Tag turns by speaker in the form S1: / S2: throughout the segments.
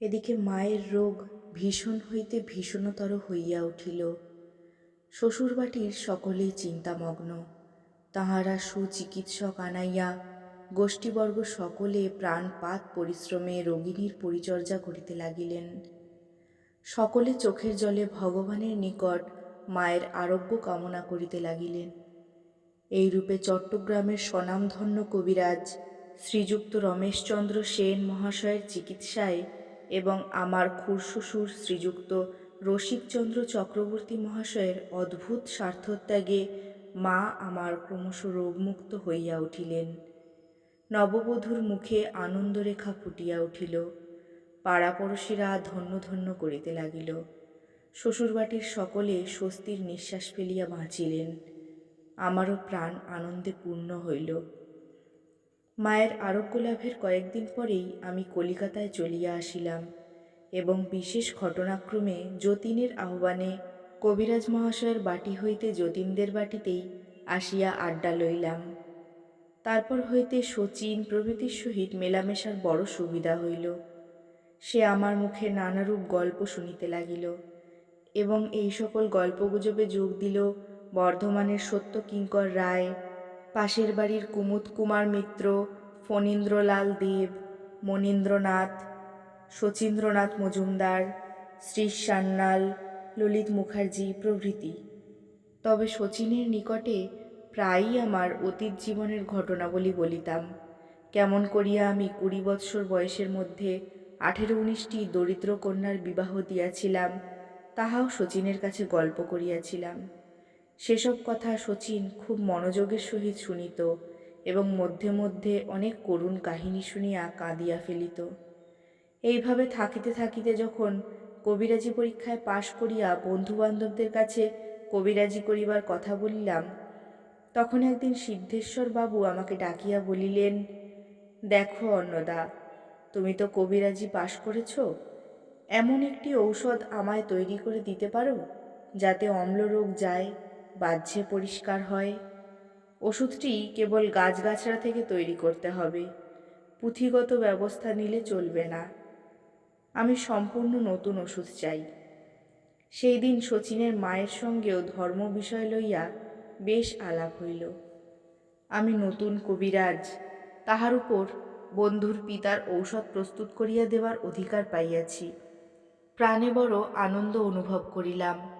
S1: এদিকে মায়ের রোগ ভীষণ হইতে ভীষণতর হইয়া উঠিল। শ্বশুরবাটির সকলেই চিন্তামগ্ন। তাহারা সুচিকিৎসক আনাইয়া, গোষ্ঠীবর্গ সকলে প্রাণপাত পরিশ্রমে রোগিণীর পরিচর্যা করিতে লাগিলেন। সকলে চোখের জলে ভগবানের নিকট মায়ের আরোগ্য কামনা করিতে লাগিলেন। এইরূপে চট্টগ্রামের স্বনামধন্য কবিরাজ শ্রীযুক্ত রমেশচন্দ্র সেন মহাশয়ের চিকিৎসায় এবং আমার খুড়শ্বশুর শ্রীযুক্ত রসিকচন্দ্র চক্রবর্তী মহাশয়ের অদ্ভুত স্বার্থত্যাগে মা আমার ক্রমশ রোগমুক্ত হইয়া উঠিলেন। নববধূর মুখে আনন্দরেখা ফুটিয়া উঠিল। পাড়াপড়শিরা ধন্য ধন্য করিতে লাগিল। শ্বশুরবাটির সকলে স্বস্তির নিঃশ্বাস ফেলিয়া বাঁচিলেন। আমারও প্রাণ আনন্দে পূর্ণ হইল। মায়ের আরোগ্য লাভের কয়েকদিন পরেই আমি কলিকাতায় চলিয়া আসিলাম এবং বিশেষ ঘটনাক্রমে যতীনের আহ্বানে কবিরাজ মহাশয়ের বাটি হইতে যতীনদের বাটিতেই আসিয়া আড্ডা লইলাম। তারপর হইতে শচীন প্রভৃতির সহিত মেলামেশার বড় সুবিধা হইল। সে আমার মুখে নানারূপ গল্প শুনিতে লাগিল এবং এই সকল গল্পগুজবে যোগ দিল বর্ধমানের সত্য কিঙ্কর রায় পাশের বাড়ির কুমুদ কুমার মিত্র, ফণীন্দ্রলাল দেব, মনীন্দ্রনাথ, শচীন্দ্রনাথ মজুমদার শ্রী সান্যাল, ললিত মুখার্জি প্রভৃতি। তবে শচীনের নিকটে প্রায়ই আমার অতীত জীবনের ঘটনাবলী বলিতাম। কেমন করিয়া আমি কুড়ি বৎসর বয়সের মধ্যে আঠেরো উনিশটি দরিদ্র কন্যার বিবাহ দিয়াছিলাম, তাহাও শচীনের কাছে গল্প করিয়াছিলাম। সেসব কথা শচীন খুব মনোযোগের সহিত শুনিত এবং মধ্যে মধ্যে অনেক করুণ কাহিনী শুনিয়া কাঁদিয়া ফেলিত। এইভাবে থাকিতে থাকিতে যখন কবিরাজি পরীক্ষায় পাশ করিয়া বন্ধুবান্ধবদের কাছে কবিরাজি করিবার কথা বলিলাম, তখন একদিন সিদ্ধেশ্বর বাবু আমাকে ডাকিয়া বলিলেন, দেখো অন্নদা, তুমি তো কবিরাজি পাশ করেছ, এমন একটি ঔষধ আমায় তৈরি করে দিতে পারো, যাতে অম্লরোগ যায়? বাহ্যে পরিষ্কার হয়। ওষুধটি কেবল গাছগাছড়া থেকে তৈরি করতে হবে। পুঁথিগত ব্যবস্থা নিলে চলবে না। আমি সম্পূর্ণ নতুন ওষুধ চাই। সেই দিন শচীনের মায়ের সঙ্গেও ধর্ম বিষয় লইয়া বেশ আলাপ হইল। আমি নতুন কবিরাজ, তাহার উপর বন্ধুর পিতার ঔষধ প্রস্তুত করিয়া দেওয়ার অধিকার পাইয়াছি। প্রাণে বড় আনন্দ অনুভব করিলাম।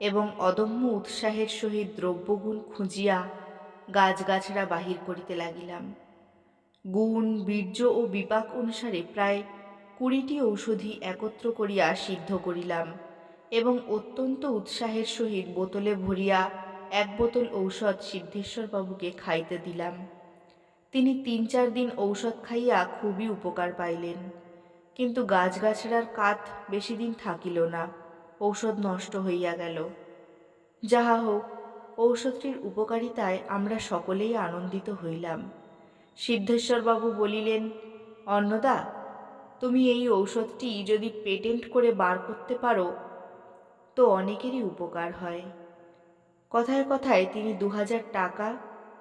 S1: এবং অদম্য উৎসাহের সহিত দ্রব্যগুণ খুঁজিয়া গাছগাছড়া বাহির করিতে লাগিলাম। গুণ, বীর্য ও বিপাক অনুসারে প্রায় কুড়িটি ঔষধি একত্র করিয়া সিদ্ধ করিলাম এবং অত্যন্ত উৎসাহের সহিত বোতলে ভরিয়া এক বোতল ঔষধ সিদ্ধেশ্বরবাবুকে খাইতে দিলাম। তিনি তিন চার দিন ঔষধ খাইয়া খুবই উপকার পাইলেন। কিন্তু গাছগাছড়ার কাত বেশি দিন থাকিল না। ঔষধ নষ্ট হইয়া গেল। যাহা হোক, ঔষধটির উপকারিতায় আমরা সকলেই আনন্দিত হইলাম। সিদ্ধেশ্বরবাবু বলিলেন, অন্নদা, তুমি এই ঔষধটি যদি পেটেন্ট করে বার করতে পারো, তো অনেকেরই উপকার হয় কথায় কথায় তিনি দু হাজার টাকা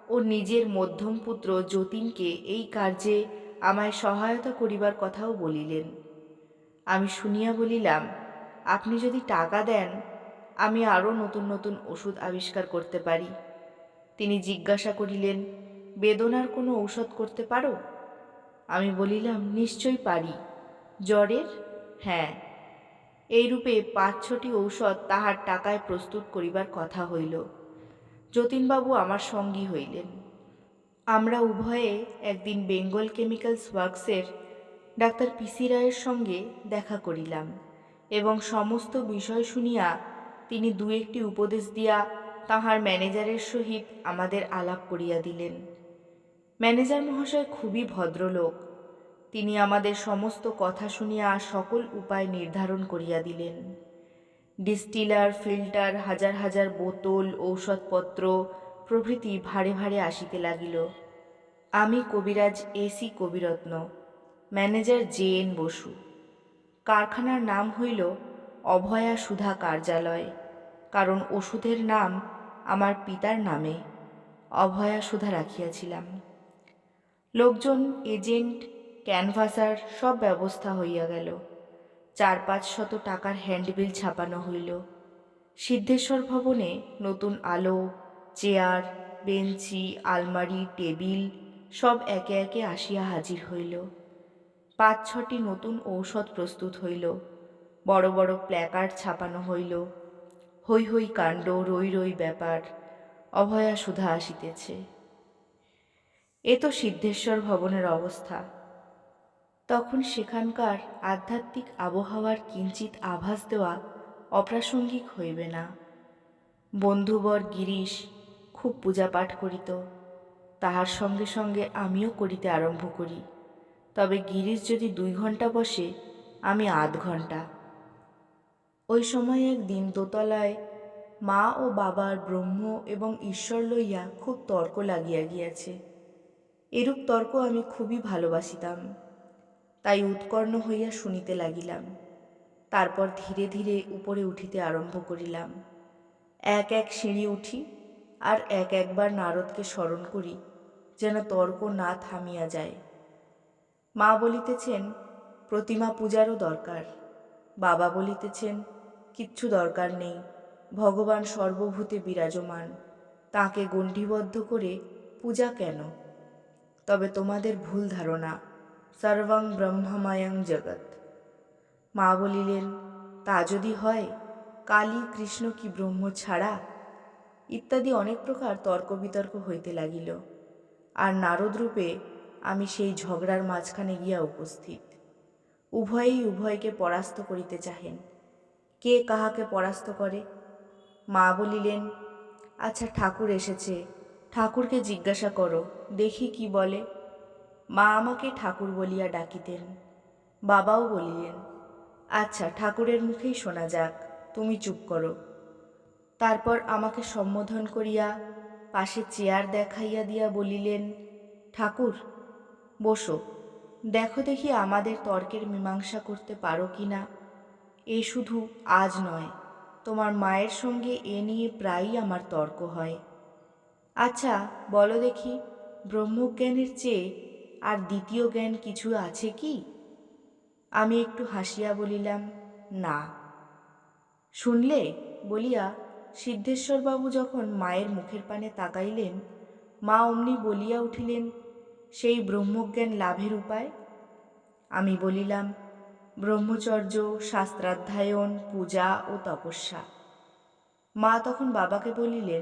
S1: ও নিজের মধ্যম পুত্র যতীনকে এই কার্যে আমায় সহায়তা করিবার কথাও বলিলেন। আমি শুনিয়া বলিলাম আপনি যদি টাকা দেন, আমি আরও নতুন নতুন ওষুধ আবিষ্কার করতে পারি। তিনি জিজ্ঞাসা করিলেন, বেদনার কোনো ঔষধ করতে পারো? আমি বলিলাম, নিশ্চয়ই পারি। জ্বরের? হ্যাঁ। এইরূপে পাঁচ ছটি ঔষধ তাহার টাকায় প্রস্তুত করিবার কথা হইল। যতীনবাবু আমার সঙ্গী হইলেন। আমরা উভয়ে একদিন বেঙ্গল কেমিক্যালস ওয়ার্কসের ডাক্তার পিসি রায়ের সঙ্গে দেখা করিলাম। এবং সমস্ত বিষয় শুনিয়া তিনি দু একটি উপদেশ দিয়া তাহার ম্যানেজারের সহিত আমাদের আলাপ করিয়া দিলেন। ম্যানেজার মহাশয় খুবই ভদ্রলোক। তিনি আমাদের সমস্ত কথা শুনিয়া সকল উপায় নির্ধারণ করিয়া দিলেন। ডিস্টিলার, ফিল্টার, হাজার হাজার বোতল, ঔষধপত্র প্রভৃতি ভারে ভারে আসিতে লাগিল। আমি কবিরাজ A C Kaviratna, manager J N Basu. কারখানার নাম হইল অভয়া সুধা কার্যালয়, কারণ ওষুধের নাম আমার পিতার নামে, অভয়া সুধা রাখিয়াছিলাম। লোকজন, এজেন্ট, ক্যানভাসার সব ব্যবস্থা হইয়া গেল। চার পাঁচ শত টাকার হ্যান্ডবিল ছাপানো হইল। সিদ্ধেশ্বর ভবনে নতুন আলো, চেয়ার, বেঞ্চি, আলমারি, টেবিল সব একে একে আসিয়া হাজির হইল। পাঁচ ছটি নতুন ঔষধ প্রস্তুত হইল। বড় বড় প্ল্যাকার্ড ছাপানো হইল। হৈ হৈ কাণ্ড, রই রই ব্যাপার, অভয়া সুধা আসিতেছে। এ তো সিদ্ধেশ্বর ভবনের অবস্থা। তখন সেখানকার আধ্যাত্মিক আবহাওয়ার কিঞ্চিত আভাস দেওয়া অপ্রাসঙ্গিক হইবে না। বন্ধুবর গিরিশ খুব পূজাপাঠ করিত। তাহার সঙ্গে সঙ্গে আমিও করিতে আরম্ভ করি। তবে গিরিশ যদি দুই ঘণ্টা বসে, আমি আধ ঘণ্টা ওই সময় একদিন দোতলায় মা ও বাবার ব্রহ্ম এবং ঈশ্বর লইয়া খুব তর্ক লাগিয়া গিয়াছে। এরূপ তর্ক আমি খুবই ভালোবাসিতাম। তাই উৎকর্ণ হইয়া শুনিতে লাগিলাম। তারপর ধীরে ধীরে উপরে উঠিতে আরম্ভ করিলাম। এক এক সিঁড়ি উঠি আর এক একবার নারদকে স্মরণ করি, যেন তর্ক না থামিয়া যায়। মা বলিতেছেন, প্রতিমা পূজারও দরকার। বাবা বলিতেছেন, কিচ্ছু দরকার নেই, ভগবান সর্বভূতে বিরাজমান। তাকে গণ্ডিবদ্ধ করে পূজা কেন? তবে তোমাদের ভুল ধারণা, সর্বং ব্রহ্মময়ং জগৎ। মা বলিলেন, তা যদি হয়, কালী কৃষ্ণ কি ব্রহ্ম ছাড়া? ইত্যাদি অনেক প্রকার তর্ক বিতর্ক হইতে লাগিল। আর নারদ রূপে আমি সেই ঝগড়ার মাঝখানে গিয়া উপস্থিত। উভয়েই উভয়কে পরাস্ত করিতে চাহেন। কে কাহাকে পরাস্ত করে? মা বলিলেন আচ্ছা ঠাকুর এসেছে। ঠাকুরকে জিজ্ঞাসা করো, দেখি কি বলে। মা আমাকে ঠাকুর বলিয়া ডাকিতেন। বাবাও বলিলেন আচ্ছা ঠাকুরের মুখেই শোনা যাক, তুমি চুপ করো। তারপর আমাকে সম্বোধন করিয়া পাশে চেয়ার দেখাইয়া দিয়া বলিলেন, ঠাকুর বসো, দেখো দেখি আমাদের তর্কের মীমাংসা করতে পারো কি না। এ শুধু আজ নয়, তোমার মায়ের সঙ্গে এ নিয়ে প্রায়ই আমার তর্ক হয়। আচ্ছা বলো দেখি, ব্রহ্মজ্ঞানের চেয়ে আর দ্বিতীয় জ্ঞান কিছু আছে কি? আমি একটু হাসিয়া বলিলাম, না। শুনলে? বলিয়া সিদ্ধেশ্বরবাবু যখন মায়ের মুখের পানে তাকাইলেন, মা অমনি বলিয়া উঠিলেন সেই ব্রহ্মজ্ঞান লাভের উপায়? আমি বলিলাম, ব্রহ্মচর্য, শাস্ত্রাধ্যায়ন, পূজা ও তপস্যা। মা তখন বাবাকে বলিলেন,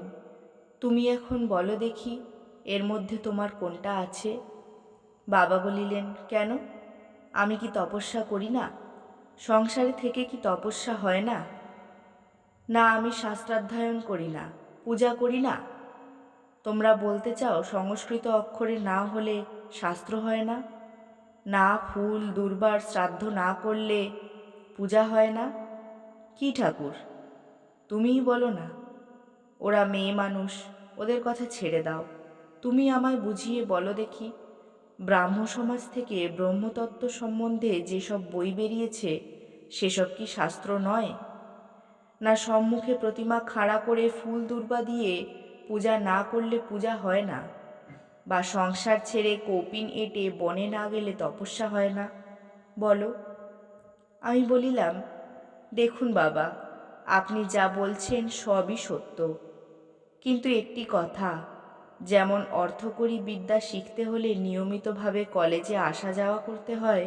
S1: তুমি এখন বলো দেখি, এর মধ্যে তোমার কোনটা আছে? বাবা বলিলেন, কেন? আমি কি তপস্যা করি না? সংসারে থেকে কি তপস্যা হয় না? না, আমি শাস্ত্রাধ্যয়ন করি না, পূজা করি না। তোমরা বলতে চাও সংস্কৃত অক্ষরে না হলে শাস্ত্র হয় না? না, ফুল, দুর্বার শ্রাদ্ধ না করলে পূজা হয় না? কি ঠাকুর? তুমিই বলো না। ওরা মেয়ে মানুষ, ওদের কথা ছেড়ে দাও। তুমি আমায় বুঝিয়ে বলো দেখি, ব্রাহ্ম সমাজ থেকে ব্রহ্মতত্ত্ব সম্বন্ধে যেসব বই বেরিয়েছে, সেসব কি শাস্ত্র নয়? না, সম্মুখে প্রতিমা খাড়া করে ফুল দুর্বা দিয়ে পূজা না করলে পূজা হয় না। বা সংসার ছেড়ে কৌপিন এঁটে বনে না গেলে তপস্যা হয় না। বলো। আমি বলিলাম, দেখুন বাবা, আপনি যা বলছেন সবই সত্য। কিন্তু একটি কথা, যেমন অর্থকরী বিদ্যা শিখতে হলে নিয়মিতভাবে কলেজে আসা যাওয়া করতে হয়,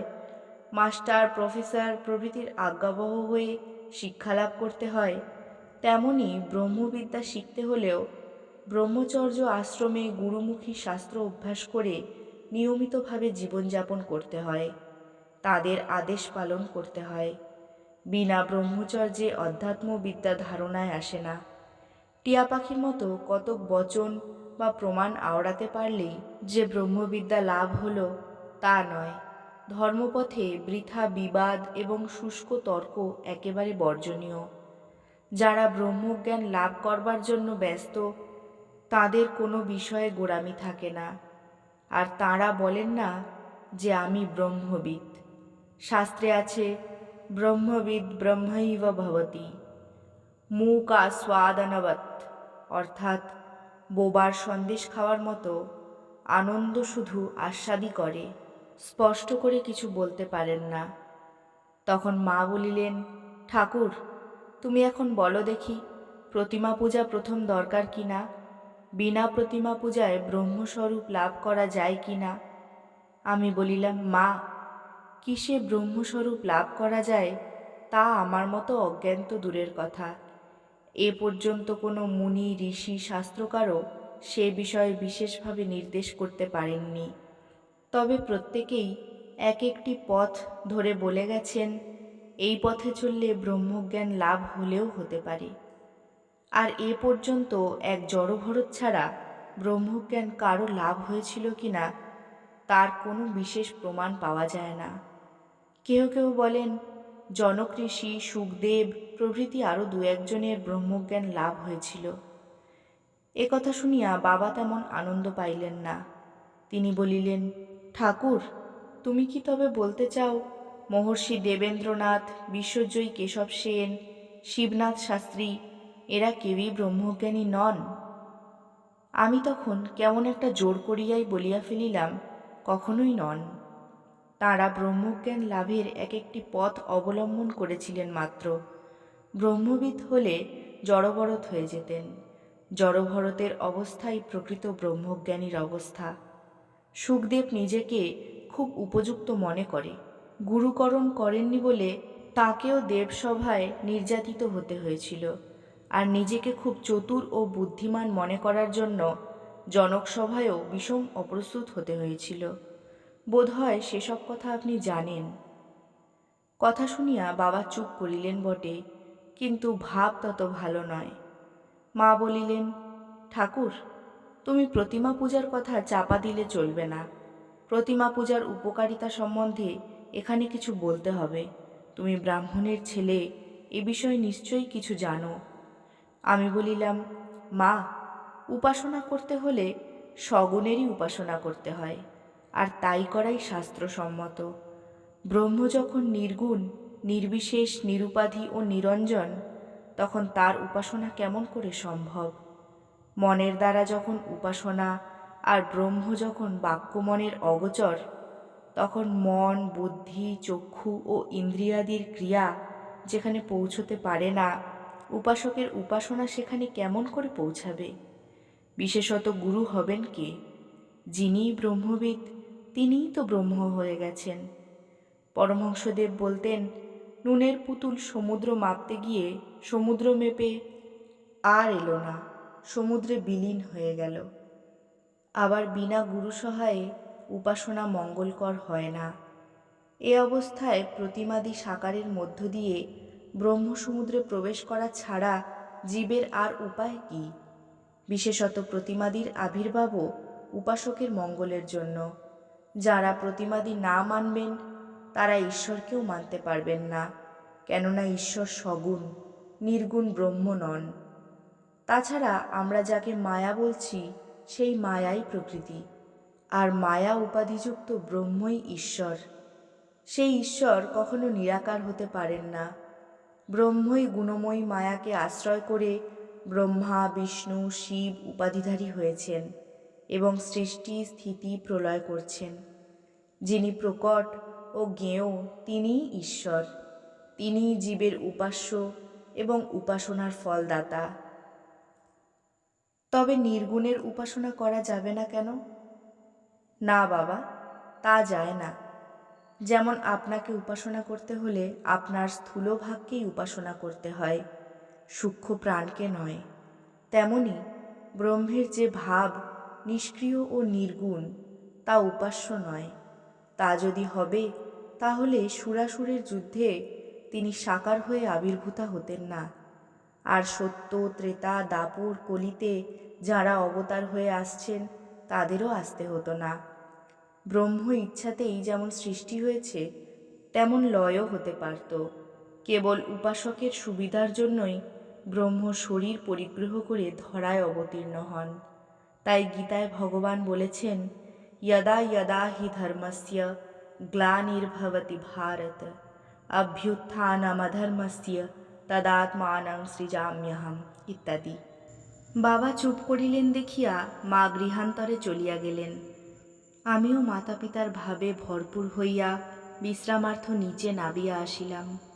S1: মাস্টার, প্রফেসর প্রভৃতির আজ্ঞাবহ হয়ে শিক্ষালাভ করতে হয়, তেমনি ব্রহ্মবিদ্যা শিখতে হলেও ব্রহ্মচর্য আশ্রমে গুরুমুখী শাস্ত্র অভ্যাস করে নিয়মিতভাবে জীবনযাপন করতে হয়। তাদের আদেশ পালন করতে হয়। বিনা ব্রহ্মচর্যে অধ্যাত্মবিদ্যা ধারণায় আসে না। টিয়া পাখির মতো কতক বচন বা প্রমাণ আওড়াতে পারলেই যে ব্রহ্মবিদ্যা লাভ হলো, তা নয়। ধর্মপথে বৃথা বিবাদ এবং শুষ্ক তর্ক একেবারে বর্জনীয়। যারা ব্রহ্মজ্ঞান লাভ করবার জন্য ব্যস্ত তাদের কোনো বিষয়ে গোড়ামি থাকে না। আর তাঁরা বলেন না যে আমি ব্রহ্মবিদ। শাস্ত্রে আছে, ব্রহ্মবিদ ব্রহ্মৈব ভবতি। মুকা স্বাদানবৎ। অর্থাৎ বোবার সন্দেশ খাওয়ার মতো আনন্দ শুধু আস্বাদই করে, স্পষ্ট করে কিছু বলতে পারেন না। তখন মা বলিলেন, ঠাকুর, তুমি এখন বলো দেখি, প্রতিমা পূজা প্রথম দরকার কি না? বিনা প্রতিমা পূজায় ব্রহ্মস্বরূপ লাভ করা যায় কি না? আমি বলিলাম, মা, কিসে ব্রহ্মস্বরূপ লাভ করা যায় তা আমার মতো অজ্ঞান তো দূরের কথা। এ পর্যন্ত কোনো মুনি, ঋষি, শাস্ত্রকারও সে বিষয়ে বিশেষভাবে নির্দেশ করতে পারেননি। তবে প্রত্যেকেই এক একটি পথ ধরে বলে গেছেন, এই পথে চললে ব্রহ্মজ্ঞান লাভ হলেও হতে পারে। আর এ পর্যন্ত এক জড়ভরত ছাড়া ব্রহ্মজ্ঞান কারও লাভ হয়েছিল কিনা তার কোনো বিশেষ প্রমাণ পাওয়া যায় না। কেউ কেউ বলেন, জনক ঋষি, সুখদেব প্রভৃতি আরও দু একজনের ব্রহ্মজ্ঞান লাভ হয়েছিল। এ কথা শুনিয়া বাবা তেমন আনন্দ পাইলেন না। তিনি বলিলেন, ঠাকুর, তুমি কি তবে বলতে চাও, মহর্ষি দেবেন্দ্রনাথ, বিশ্বজয়ী কেশব সেন, শিবনাথ শাস্ত্রী এরা কেউই ব্রহ্মজ্ঞানী নন। আমি তখন কেমন একটা জোর করিয়াই বলিয়া ফেলিলাম, কখনোই নন। তাঁরা ব্রহ্মজ্ঞান লাভের এক একটি পথ অবলম্বন করেছিলেন মাত্র। ব্রহ্মবিদ হলে জড়ভরত হয়ে যেতেন। জড়ভরতের অবস্থাই প্রকৃত ব্রহ্মজ্ঞানীর অবস্থা। সুখদেব নিজেকে খুব উপযুক্ত মনে করে। গুরুকরণ করেননি বলে তাকেও দেবসভায় নির্যাতিত হতে হয়েছিল। আর নিজেকে খুব চতুর ও বুদ্ধিমান মনে করার জন্য জনকসভায়ও বিষম অপ্রস্তুত হতে হয়েছিল। বোধহয় সেসব কথা আপনি জানেন। কথা শুনিয়া বাবা চুপ করিলেন বটে, কিন্তু ভাব তত ভালো নয়। মা বলিলেন, ঠাকুর, তুমি প্রতিমা পূজার কথা চাপা দিলে চলবে না। প্রতিমা পূজার উপকারিতা সম্বন্ধে এখানে কিছু বলতে হবে। তুমি ব্রাহ্মণের ছেলে, এ বিষয়ে নিশ্চয়ই কিছু জানো। আমি বলিলাম, মা, উপাসনা করতে হলে সগুণেরই উপাসনা করতে হয়, আর তাই করাই শাস্ত্রসম্মত। ব্রহ্ম যখন নির্গুণ, নির্বিশেষ, নিরুপাধি ও নিরঞ্জন, তখন তার উপাসনা কেমন করে সম্ভব? মনের দ্বারা যখন উপাসনা আর ব্রহ্ম যখন বাক্য মনের অগোচর, তখন মন, বুদ্ধি, চক্ষু ও ইন্দ্রিয়াদির ক্রিয়া যেখানে পৌঁছতে পারে না উপাসকের উপাসনা সেখানে কেমন করে পৌঁছাবে? বিশেষত গুরু হবেন কে? যিনি ব্রহ্মবিদ, তিনিই তো ব্রহ্ম হয়ে গেছেন। পরমহংসদেব বলতেন, নুনের পুতুল সমুদ্র মাপতে গিয়ে সমুদ্র মেপে আর এলো না, সমুদ্রে বিলীন হয়ে গেল। আবার বিনা গুরু সহায়ে উপাসনা মঙ্গলকর হয় না। এ অবস্থায় প্রতিমাদি সাকারের মধ্য দিয়ে ব্রহ্মসমুদ্রে প্রবেশ করা ছাড়া জীবের আর উপায় কি? বিশেষত প্রতিমাদির আবির্ভাবও উপাসকের মঙ্গলের জন্য। যারা প্রতিমাদি না মানবেন, তারা ঈশ্বরকেও মানতে পারবেন না, কেননা ঈশ্বর সগুণ, নির্গুণ ব্রহ্ম নন। তাছাড়া আমরা যাকে মায়া বলছি, সেই মায়াই প্রকৃতি, আর মায়া উপাধিযুক্ত ব্রহ্মই ঈশ্বর। সেই ঈশ্বর কখনো নিরাকার হতে পারেন না। ব্রহ্মই গুণময়ী মায়াকে আশ্রয় করে ব্রহ্মা, বিষ্ণু, শিব উপাধিধারী হয়েছেন এবং সৃষ্টি স্থিতি প্রলয় করছেন। যিনি প্রকট ও জ্ঞেয়, তিনিই ঈশ্বর। তিনিই জীবের উপাস্য এবং উপাসনার ফলদাতা। তবে নির্গুণের উপাসনা করা যাবে না কেন? না বাবা, তা যায় না। যেমন আপনাকে উপাসনা করতে হলে আপনার স্থূল ভাগকেই উপাসনা করতে হয়, সূক্ষ্ম প্রাণকে নয়। তেমনি ব্রহ্মের যে ভাব নিষ্ক্রিয় ও নির্গুণ, তা উপাস্য নয়। তা যদি হবে, তাহলে সুরাসুরের যুদ্ধে তিনি সাকার হয়ে আবির্ভূতা হতেন না। আর সত্য, ত্রেতা, দাপুর কলিতে যারা অবতার হয়ে আসছেন, তাদেরও আসতে হতো না। ব্রহ্ম ইচ্ছাতেই যেমন সৃষ্টি হয়েছে, তেমন লয়ও হতে পারত। কেবল উপাসকের সুবিধার জন্যই ব্রহ্ম শরীর পরিগ্রহ করে ধরায় অবতীর্ণ হন। তাই গীতায় ভগবান বলেছেন, ইয়দা ইয়দা হি ধর্মস্য গ্লানির্ভবতি ভারত। অভ্যুত্থানমধর্মস্য তদাত্মানং সৃজাম্যহম ইত্যাদি। বাবা চুপ করিলেন দেখিয়া মা গৃহান্তরে চলিয়া গেলেন। আমিও মাতা পিতার ভাবে ভরপুর হইয়া বিশ্রামার্থ নিচে নাবিয়া আসিলাম।